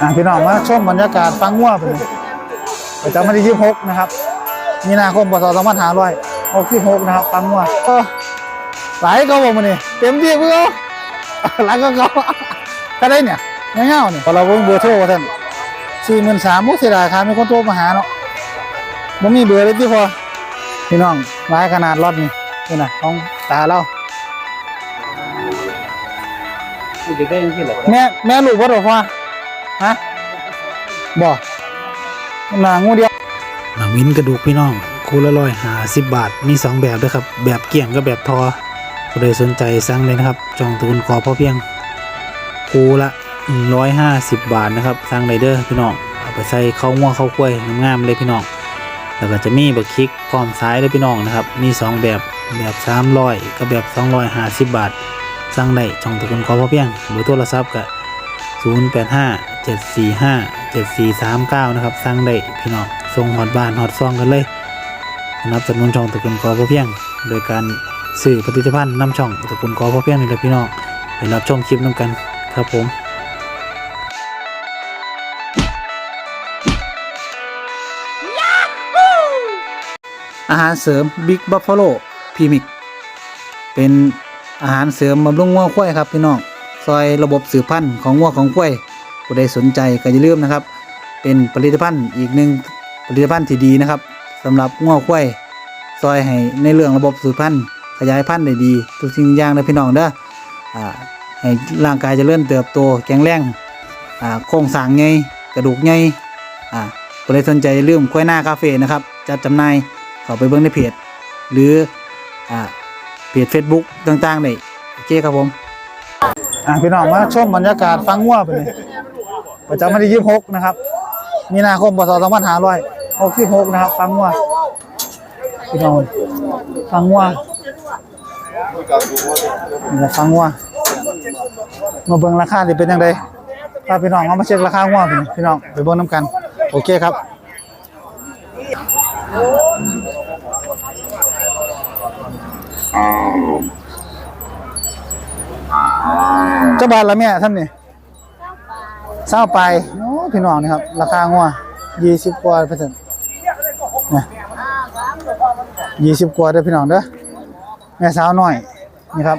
อะพี่น้องมาชมบรรยากาศฟังงัวไปเลยประจำวันที่ยี่สิบหกนะครับ มีนาคมพศสองพันห้าร้อยหกสิบหกนะครับฟังงัวก็หลายก็บอกมาเนี่ยเต็มที่เพื่อหลายก็เขาถ้าได้เนี่ยเงาๆเนี่ยพอเราเบิ่งเบอร์โทรท่านสี่หมื่นสามมุกเสียดายครับมีคนโทรมาหาเนาะบ่มีเบอร์เลยที่พอพี่น้องหลายขนาดรถนี่นี่นะของตาเรามันจะได้ยังที่เหรอแม่แม่ลูกบ่ดอกว่า ฮะบ่หนางูเดียวหนังวินกระดูกพี่น้องคูละร้อยหาสิบบาทมีสองแบบด้วยครับ แบบเกี่ยงกับแบบทอผู้ใดสนใจสั่งเลยนะครับ จองตูนขอพอเพียงคูละร้อยห้าสิบบาทนะครับสั่งไรเดอร์พี่น้องเอาไปใส่ข้าวง่วข้าวกล้วยงามๆเลยพี่น้องแล้วก็จะมีบักคลิกพร้อมซ้ายด้วยพี่น้องนะครับ มีสองแบบแบบสามร้อยกับแบบสองร้อยห้าสิบบาทสั่งได้ช่องตะกุนขอพอเพียงเบอร์โทรศัพท์ก็0 8 5 7 4 5 7 4 3 9 นะครับสั่งได้พี่น้องส่งฮอดบ้านฮอดซองกันเลยนับจำนวนช่องตะกุนขอพอเพียง โดยการซื้อผลิตภัณฑ์นำช่องตะกุนขอพอเพียงนี่แหละพี่น้องไปรับชมคลิปน้ำกันครับผมอาหารเสริม Big Buffalo พ m มิก เป็นอาหารเสริมบำรุงงัวควายครับพี่น้อง ซอยระบบสืบพันธุ์ของงัวของควยผู้ใดสนใจก็อย่าลืมนะครับ เป็นผลิตภัณฑ์อีกหนึ่งผลิตภัณฑ์ที่ดีนะครับสำหรับงัวควย ซอยให้ในเรื่องระบบสืบพันธุ์ขยายพันธุ์ได้ดี ทุกสิ่งอย่างเลยพี่น้องเด้ออ่าให้ร่างกายจะเริญเติบโตแข็งแรงอ่าโครงสร้างใหญ่กระดูกใหญ่อ่าผู้ใดสนใจอย่าลืมควยหน้าคาเฟ่นะครับจัดจำหน่ายเข้าไปเบิ่งในเพจหรืออ่าเพจ Facebook ต่างๆได้โอเคครับผม อะพี่น้องมาชมบรรยากาศฟังงัวไปเลยประจำวันที่26นะครับ มีนาคมพศ2566นะครับ ฟังงัวพี่น้องฟังงัวนี่ก็ฟังงัวมาเบิ่งราคาสิเป็นยังไงถ้าพี่น้องเอามาเช็คราคางัวไปพี่น้องไปเบิ่งน้ำกัน โอเคครับ เจ้าบาทละแม่ท่านนี่เศร้าไปโอ้พี่น้องนี่ครับ ราคางัวยี่สิบกว่าเปอร์เซ็นต์นะยี่สิบกว่าเด้อพี่น้องเด้อแม่สาวหน้อยนี่ครับ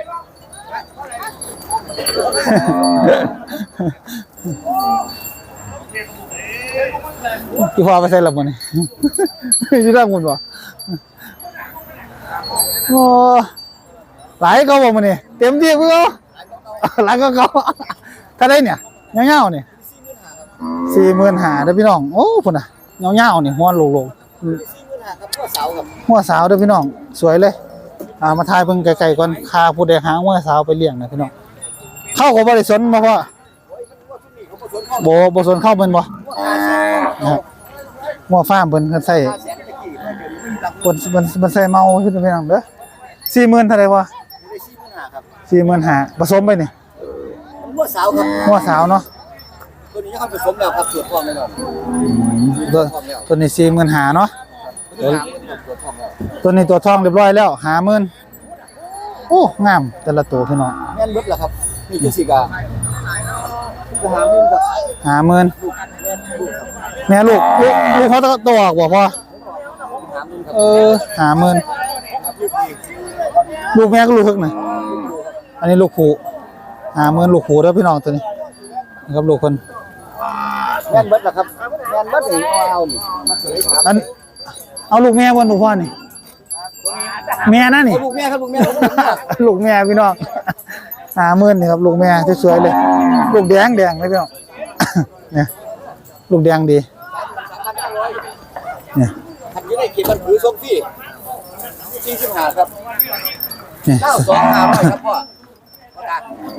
พี่พ่อไปใส่ละบ่นี่อยู่ด้านบนบ่โอ้หลายก็บอกมานี่เต็มที่เพื่อ ลายก็เขาถ้าได้เนี่ยเงาๆเนี่ยสี่หมื่นหาเด้อพี่น้อง โอ้พุ่นอะเงาๆเนี่ยหัวโลงครับก็เสาครับๆหัวสาวเด้อพี่น้อง สวยเลยอ่ามาทายเพิ่งไกลๆก่อนคาผู้ใดหางหัวสาวไปเลี้ยงนะพี่น้อง เข้ากับบริสนมาพ่อโบโบสนเข้าเพิ่นบ่นะครับหัวฟ้าร์มเพิ่นเพิ่นใส่แสนตะกี้เพิ่นเพิ่นเพิ่นใส่เมาขึ้นพี่น้องเด้อสี่หมื่นเท่าไหร่วะ สี่หมื่นหาผสมไปนี่ว่าเสาครับหัวสาวเนาะตัวนี้เขาผสมแล้วครับตรวจทองแน่นอนตัวตัวนี้สี่หมื่นหาเนาะตัวนี้ตรวจทองแล้วตัวนี้ตัวทองเรียบร้อยแล้วหาหมื่นโอ้งามแต่ละตัวพี่น้องแม่นเบิดแล้วครับนี่คือสิกาจะหาเงินกับหาหมื่นลูกแม่นลูกครับแม่ลูกลูกลูกเขาตัวออกบ่พ่อหาเงินครับเออหาหมื่นลูกแม่ก็ลูกฮึกน่ะ อันนี้ลูกผูหาหมื่นลูกผูแล้วพี่น้องตัวนี้นี่ครับลูกคนแม่นเบิดแล้วครับแม่นเบิดนี่เอานี่มาเสยถามอันเอาลูกแม่บนลูกพ่อนี่แม่นั่นนี่ลูกแม่ครับลูกแม่ลูกแม่ลูกแม่พี่น้องหาหมื่นนี่ครับลูกแม่สวยๆเลย ลูกแดงแดงเลยพี่น้องเนี่ยลูกแดงดีเนี่ยทันยี่ได้เขียนมันถือส่งฟรีสี่สิบห้าครับเนี่ยเก้าสองห้าร้อยครับพ่อ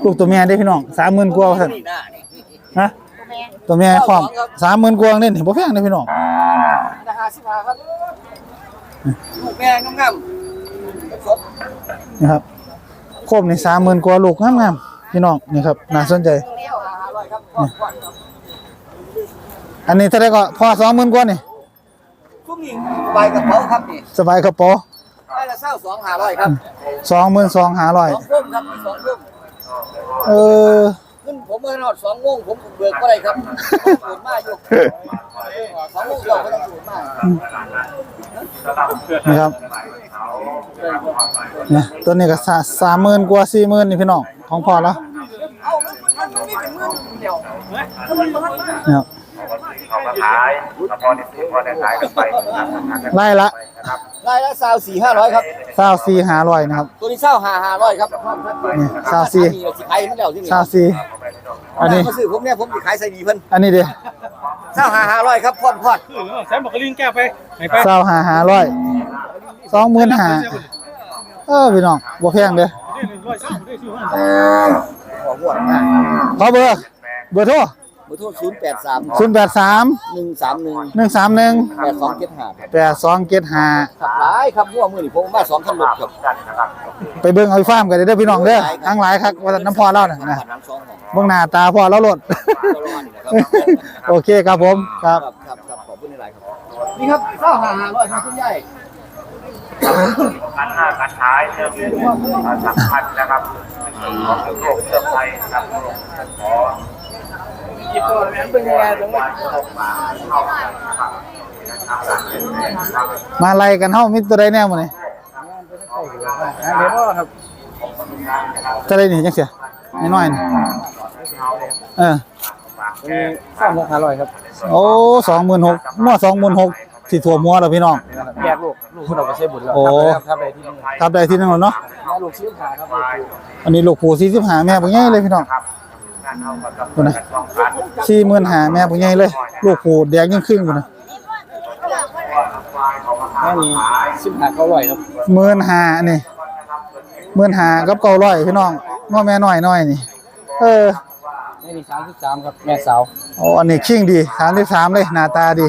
ลูกตัวแม่ได้พี่น้องสามหมื่นกว่าท่านนี่หน้านี่ฮะตัวแม่พร้อมสามหมื่นกว่าเนี่ยเห็นบ่แพงเลยพี่น้องราคาสิบห้าครับลูกแม่งามๆสดนะครับโคมนี่สามหมื่นกว่าลูกงามๆพี่น้องนี่ครับน่าสนใจเก้าห้าร้อยครับก่อนก่อนครับอันนี้เท่าไหรก็พอสองหมื่นกว่านี่ทุกหญิงใบกระเป๋าครับนี่สบายกระเป๋าได้ละเศร้าสองห้าร้อยครับสองหมื่นสองหาร้อยสองพุ่มครับมีสองพุ่ม เออเงิขึ้นผมเมื่อนอดสองโมงผมเบิกก็ได้ครับสูตรมาอยู่สองโมงเดียวก็ต้องสูตรมานะครับเนี่ยตัวนี้ก็สามหมื่นกว่าสี่หมื่นนี่พี่น้องของพอแล้วเอามันมันไม่เป็นเงินเดียวนะครับเขาก็ขายแล้วพอได้ซื้อพอได้ขายกันไปนะครับไล่ละ รายละสาวสี่ห้าร้อยครับ เศร้าสี่หาร้อยนะครับ ตัวนี้เศร้าห้าห้าร้อยครับนี่เศร้าสี่ สิขายมันแล้วที่นี่เศร้าสี่อันนี้ มาซื้อผมเนี่ยผมสิขายใส่ดีเพิ่นอันนี้เดีเศร้าห้าห้าร้อยครับพอดพอดแซมบอกกระลิงแก้ไปไหนไปเศร้าหาหาร้อยสองหมื่นหาเออพี่น้องบ่แพงเด้อร้อยสามได้ชื่อว่าขอหวดนะขอเบอร์เบอร์โทรเบอร์ โทรศูนย์แปดสามศูนย์แปดสามหนึ่งสามหนึ่งหนึ่งสามหนึ่งแปดสองเจ็ดห้าแปดสองเจ็ดห้าขับหลายครับมั่วมือนี่ผมมาสองคันรถครับไปเบิ่งเอาไปฟาร์มกันเด้อพี่น้องเด้อทั้งหลายครับว่าน้ำพอเราน่ะนะขับน้ำสองของเบิ่งหน้าตาพอเราโลดตัวร้อนนี่นะครับโอเคครับผมครับครับครับครับขอบคุณหลายครับนี่ครับเศร้าห้าห้าร้อยครับคุณยายการค้าการขายเรื่องสำคัญนะครับของโลกเรื่องไทยนะครับขอห ยิบตัวนั้นเป็นยังไงตรงนี้มาไล่กันเฮามีตัวใดแน่มื้อนี้เดี๋ยวครับตัวใดนี่จังเสียน้อยๆนี่เออสามหกห้าร้อยครับ โอ้สองหมื่นหกมั่วสองหมื่นหกที่ถั่วมัวแล้วพี่น้องแยกลูกลูกคุณเอาไปใช้บุญแล้วโอ้ครับได้ที่นี่ครับได้ที่นั่นเนาะแม่ลูกชิ้นขาครับลูกอันนี้ลูกผู้สี่สิบห้าแม่ผู้ใหญ่เลยพี่น้อง คนนะสี่หมื่นห้าแม่ผู้ใหญ่เลย ลูกผู้แดงยิ่งครึ่งคนนะแม่นี่สิบห้าเก้าร้อยครับหมื่นห้านี่หมื่นห้ากับเก้าร้อยพี่น้องง้อแม่น้อยน้อยนี่ เออแม่นี่สามสิบสามครับแม่สาวโอ้อันนี้คิงดีสามสิบสามเลยหน้าตาดี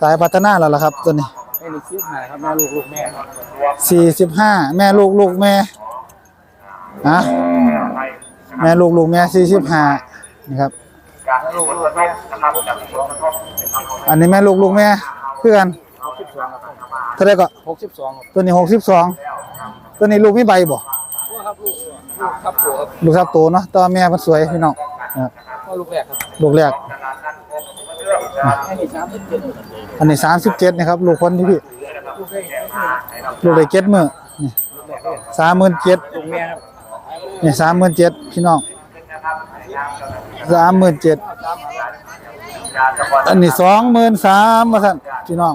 สายพัฒนาแล้วล่ะครับตัวนี้แม่นี่สิบห้าครับแม่ลูกลูกแม่สี่สิบห้าแม่ลูกลูกแม่ฮะ แม่ลูกลูกแม่สี่สิบห้านี่ครับการลูกแม่นะครับจากผลกระทบอันนี้แม่ลูกลูกแม่เพื่อนเท่าไหรก็หกสิบสองครับตัวนี้หกสิบสองตัวนี้ลูกมีใบบ่ครับลูกลูกครับตัวครับลูกสาวโตเนาะแตัวาแม่มันสวยพี่น้องนะครับพ่อลูกแรกครับลูกแรกแม่นี่สามสิบเจ็ดอันนี้สามสิบเจ็ดนะครับ ลูกคนที่พี่ ลูกแรกลูกได้เจ็ดมือนี่สามหมื่นเจ็ดลูกแม่ครับ นี่สามหมื่นเจ็ดพี่น้องสามหมื่นเจ็ดอันนี้สองหมื่นสามมาสั่นพี่น้อง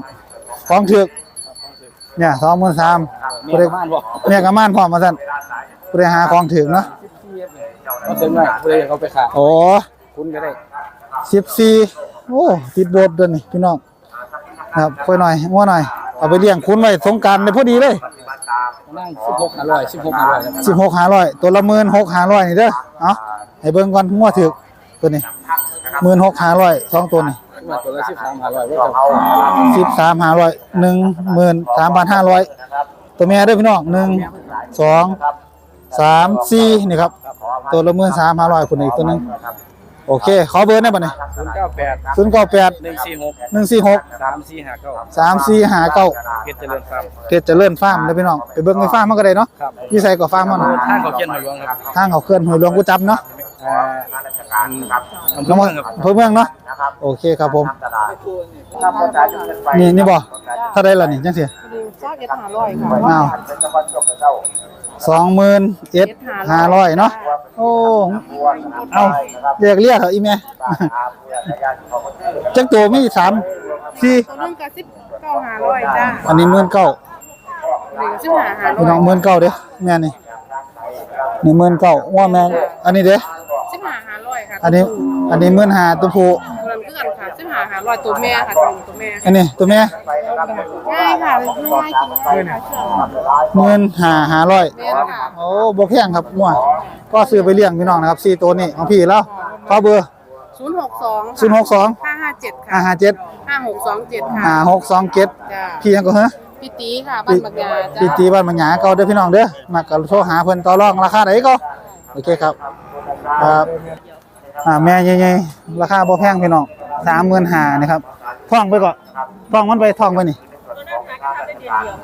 ของถึกเนี่ยสองหมื่นสามแม่บ้านบอกแม่กับม่านพร้อมมาสั่นบริหารของถึกเนาะเขาเซ็นไว้เพื่อเขาไปขายโอ้คุณก็ได้สิบสี่โอ้ติดโบดเดินนี่พี่น้องนะครับค่อยหน่อยงัวหน่อยเอาไปเลี้ยงคุณไว้สงกรารได้พอดีเลย นั่งสิบหกห้าร้อยสิบหกห้าร้อยครับสิบหกห้าร้อยตัวละหมื่นหกห้าร้อยนี่เด้อเอาให้เบิ่งก่อนงัวถึกตัวนี้หมื่นหกห้าร้อยสองตัวนี่ว่าตัวละสิบสามห้าร้อยว่าสิบสามห้าร้อยหนึ่งหมื่นสามพันห้าร้อยตัวแม่เด้วยพี่น้องหนึ่งสองสามสี่นี่ครับ ตัวละหมื่นสามห้าร้อยคนอีกตัวหนึง โอเค ขอเบอร์ได้ป่ะเนี่ยศูนย์เก้าแปดศูนย์เก้าแปดหนึ่งสี่หกหนึ่งสี่หกสามสี่ห้าเก้าสามสี่ห้าเก้าเพชรเจริญฟาร์มเกตเจะเลื่อนฟาร์มเลยพี่น้องไปเบิ่งในฟาร์มมันก็ได้เนาะครับพี่ใส่กับฟาร์มมันท่านเขาเขียนหอยหลวงครับทางเขาเคลื่อนหวยหลวงกูจับเนาะ อ่าอำเภน้อองเมืองครับอำเภอเมืองเนาะโอเคครับผมถ้าพอใจจะเป็นไปนี่นี่บ่ถ้าได้ละนี่จังสิซากเอ็ดหาร้อยค่ะอ้าวเป็นจังหวัดยกกระเจ้าสองหมื่นเอ็ดห้าร้อยเนาะโอ้เอาเรียกเรียกเถอะอีแม่จักตัวมีสามสี่ตัวนึงก็สิบเก้าหาร้อยจ้าอันนี้หมื่นเก้าหนึ่งสิบหาหาร้พี่อน้องหมื่ยนเก้าเด้อแม่นี่นี่หมื่นเก้าว่าแม่อันนี้เด้อสิบหาหาร้ อยค่ะอันนี้อันนี้หมื่นห้าตัวผู้ตัวนั้นคือกันค่ะสิบหาหาร้อยตัวแม่ค่ะตัวนึงตัวแม่อันนี้ตัวแม่ง่ายค่ะง่ายกินง่ายค่ะเชื่อหมื่นห้าห้าร้อยแม่ค่ะโอ้บ่แพงครับมั่วก็ซื้อไปเลี้ยงพี่น้องนะครับสี่ตัวนี้ของพี่แล้วขอเบอร์ศูนย์หกสองศูนย์หกสองห้าห้าเจ็ดห้าค่ะห้าเจ็ดห้าหกสองเจ็ดค่ะห้าหกสองเจ็ดจ้าพี่ยังก็เฮ้อพี่ตีค่ะบ้านบางยาพี่จ้าตีบ้านมันหยาเก่าเด้อพี่น้องเด้อมาก็โทรหาเพิ่นต่อรองราคาไหนก็โอเคครับครับ อ่าแม่ใหญ่ๆราคาบ่แพงพี่น้อง35,000นะครับท่องไปก่อนท่องมันไปท่องไปนี่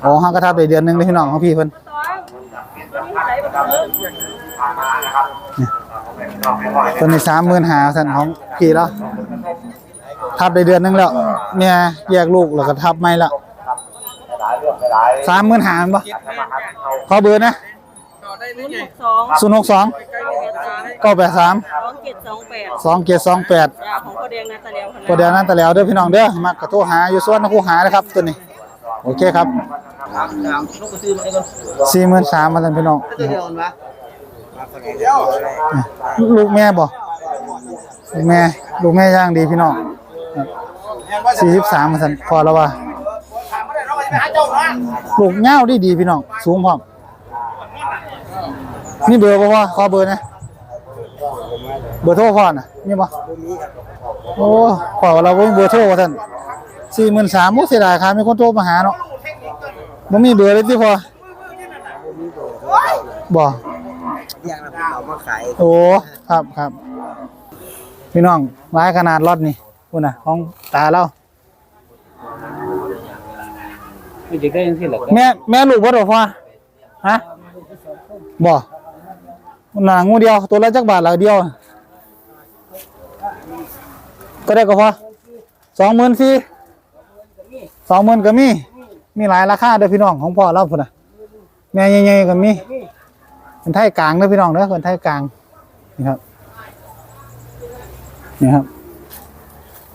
โอ้ห้างกระทับได้เดือนหนึงเลยพี่น้องของพี่เพิ่นตัวนี้สามหมื่นหาสันของพี่แล้วทับได้เดือนนึงแล้วเมียแยกลูกแล้วก็ทับไม่ละสามหมื่นหาปะขอเบอร์นะ สองศูนย์หกสองเก้าแปดสามสองเจ็ดสองแปดสองเกียรสองแปดจ้าของประเดียงนาตาเลียวก็เดี๋ยวนั้นแต่แล้วเด้อพี่น้องเด้อมักกระโทรหาอยู่ส่วนนักคู่หานะครับตัวนี้ โอเคครับสี่หมื่นสามมาท่านพี่น้องลูกแม่บ่ลูกแม่ลูกแม่ย่างดีพี่น้องสี่สิบสามมาท่านพอแล้วว่าลูกเง่าดีดีพี่น้อง สูงพร้อม นี่เบอร์บ่ว่าขอเบอร์นะ เบอร์โทรพ่อน่ะมีบ่โอ้ขอเราบ่มีเบอร์โทรว่าท่านสี่หมื่นสามโอ้เสียดายครับมีคนโทรมาหาเนาะบ่มีเบอร์เลยที่พอบ่อยากเอามาขายโอ้ครับครับพี่น้องร้ายขนาดรถนี่คุณน่ะของตาเราไม่ได้ได้ยังที่หรอกแม่แม่ลูกบ่ดอกพ่อฮะบ่ หนางูเดียวตัวละจักบาทละเดียวก็ได้ก็พอสองหมื่นสี่สองหมื่นก็มี มีหลายราคาเด้อพี่น้องของพ่อเราพุ่นน่ะแม่ใหญ่ๆก็มีเป็นไทยกลางเด้อพี่น้องเด้อคนไทยกลางนี่ครับนี่ครับ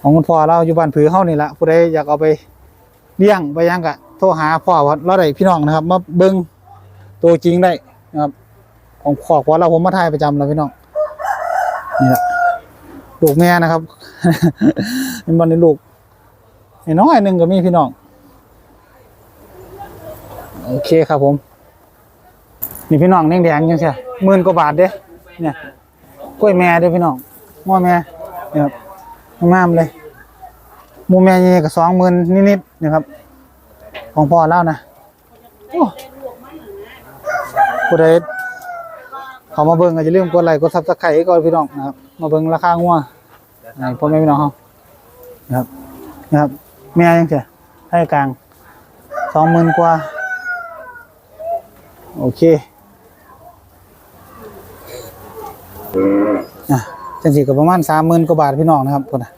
ของคุณพ่อเราอยู่บ้านผือเฮานี่ละผู้ใดอยากเอาไปเลี้ยงไปยังกะโทรหาพ่อว่าเราได้พี่น้องนะครับ มาเบิ่งตัวจริงได้นะครับ ของขอบว่าเราผมมาถ่ายประจำแล้วพี่น้องนี่แหละลูกแม่นะครับเป็นบอลในลูกน้อยหนึ่งก็มีพี่น้องโอเคครับผม นี่พี่น้องแดงๆยังใช่หมื่นกว่าบาทเด้เนี่ยกล้วยแม่เด้พี่น้องง้อแม่เนี่ยครับงามเลยมูแม่นี่ก็สองหมื่นนิดๆนะครับ ของพ่อเล่านะโอ้ผู้ใด เขามาเบิ่งก็จะลืมกดไลค์กดซับสไครต์ก่อนพี่น้องนะครับ มาเบิ่งราคางัวให้พ่อแม่พี่น้องเฮานะครับนะครับแม่ยังเสียให้กลางสองหมื่นกว่า โอเคอะจังสิก็ประมาณสามหมื่นกว่าบาทพี่น้องนะครับพุ่นน่ะ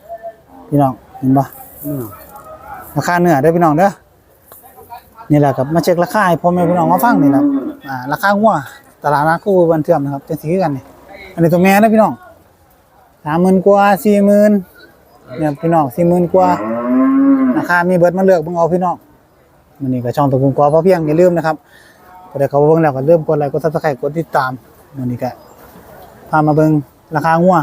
พี่น้องเห็นปะราคาเนื้อเด้พี่น้องเด้อนี่แหละครับมาเช็คราคาให้พ่อแม่พี่น้องมาฟังนี่แหละราคางัว ตลาดนัดคู่บันเทือมนะครับจะสีกันนี่อันนี้ตัวแม่นะพี่น้องสามหมื่นกว่าสี่หมื่นเนี่ยพี่น้องสี่หมื่นกว่าราคามีเบิดมาเลือกเบิ่งเอาพี่น้องมันนี่ก็ช่องตะกุงกอพอเพียงอย่าลืมนะครับก็ได้เขาเบิ่งแล้วก็เริ่มกดไลค์กดซับสไครต์กดติดตามมันนี่ก็พามาเบิ่งราคางัว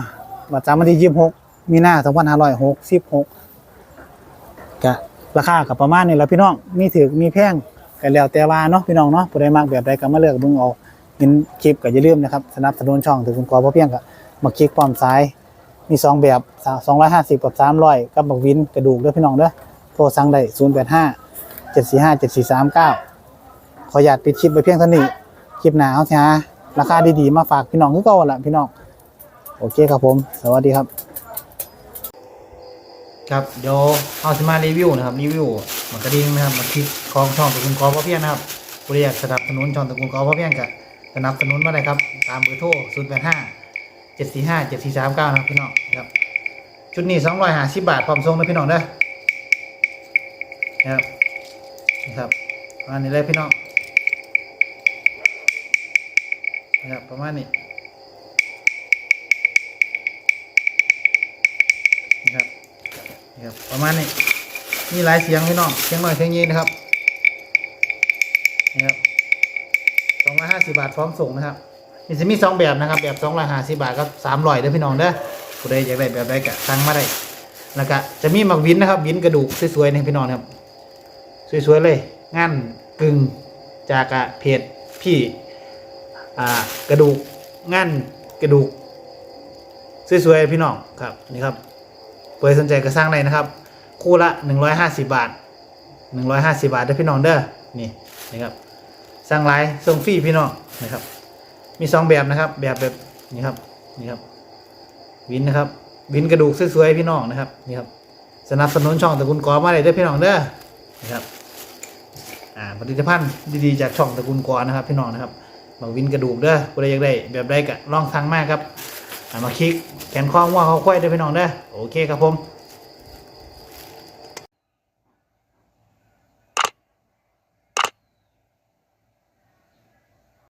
ว่าจำวันที่ยี่สิบหกมีหน้าสองพันห้าร้อยหกสิบหกก็ราคากับประมาณนี้แหละพี่น้องมีถือมีแพงก็แล้วแต่ว่าเนาะพี่น้องเนาะผู้ใดมักแบบใดก็มาเลือกเบิ่งเอา เห็นคลิปก็อย่าลืมนะครับสนับสนุนช่องถึงคุณกอพอเพียงกับมาคลิกปลอมซ้าย มีสองแบบสองร้อยห้าสิบกับสามร้อยกับบักวินกระดูกเด้อพี่น้องเด้อโทรสั่งได้ศูนย์แปดห้าเจ็ดสี่ห้าเจ็ดสี่สามเก้าขออยากปิดคลิปไปเพียงเท่านี้คลิปหนาเอาสิฮะราคาดีๆ มาฝากพี่น้องคือเก่าละพี่น้องโอเคครับผม สวัสดีครับ ครับเดี๋ยวเอาสิมารีวิวนะครับรีวิวหมากระดิ่งนะครับมาคลิกของช่องตระกูลกอพ่อเพียงนะครับผู้ใดอยากสนับสนุนช่องตระกูลกอพ่อเพียงกับ สนับสนุนมาได้ครับ ตามเบอร์โทร0 8 5 7 4 5 7 4 3 9นะครับพี่น้องครับ ชุดนี้250บาทพร้อมส่งนะพี่น้องเด้อนะครับนะครับประมาณนี้เลยพี่น้องนะครับประมาณนี้นะครับนะครับประมาณนี้มีหลายเสียงพี่น้องเสียงหน่อยเสียงยีนะครับนะครับ ร้อยห้าสิบาทพร้อมส่งนะครับมีจะมีสองแบบนะครับ แบบสองร้อยห้าสิบาทกับสามร้อยเด้อพี่น้องเด้อผู้ใดอยากได้แบบใดก็สั่งมาได้แล้วก็จะมีหมักวินนะครับวินกระดูกสวยๆนี่พี่น้องครับ สวยๆเลยงานกึ่งจากะเพจพี่อ่ากระดูกงานกระดูกสวยๆพี่น้องครับนี่ครับเปิดสนใจก็สร้างได้นะครับ คู่ละ 150 บาท 150 บาทเด้อพี่น้องเด้อนี่นะครับ สร้างไลน์ส่งฟรีพี่น้องนะครับ มีสองแบบนะครับ แบบแบบนี่ครับนี่ครับ วินนะครับ วินกระดูกสวยๆพี่น้องนะครับนี่ครับ สนับสนุนช่องตระกูลกอมาเลยเด้อพี่น้องเด้อนะครับอ่าผลิตภัณฑ์ดีๆจากช่องตระกูลกอนะครับ พี่น้องนะครับบางวินกระดูกเด้อผู้ใดอยากได้แบบใดก็ลองสั่งมากครับมาคลิกแขนข้องัวเขาควายเด้อพี่น้องเด้อโอเคครับผม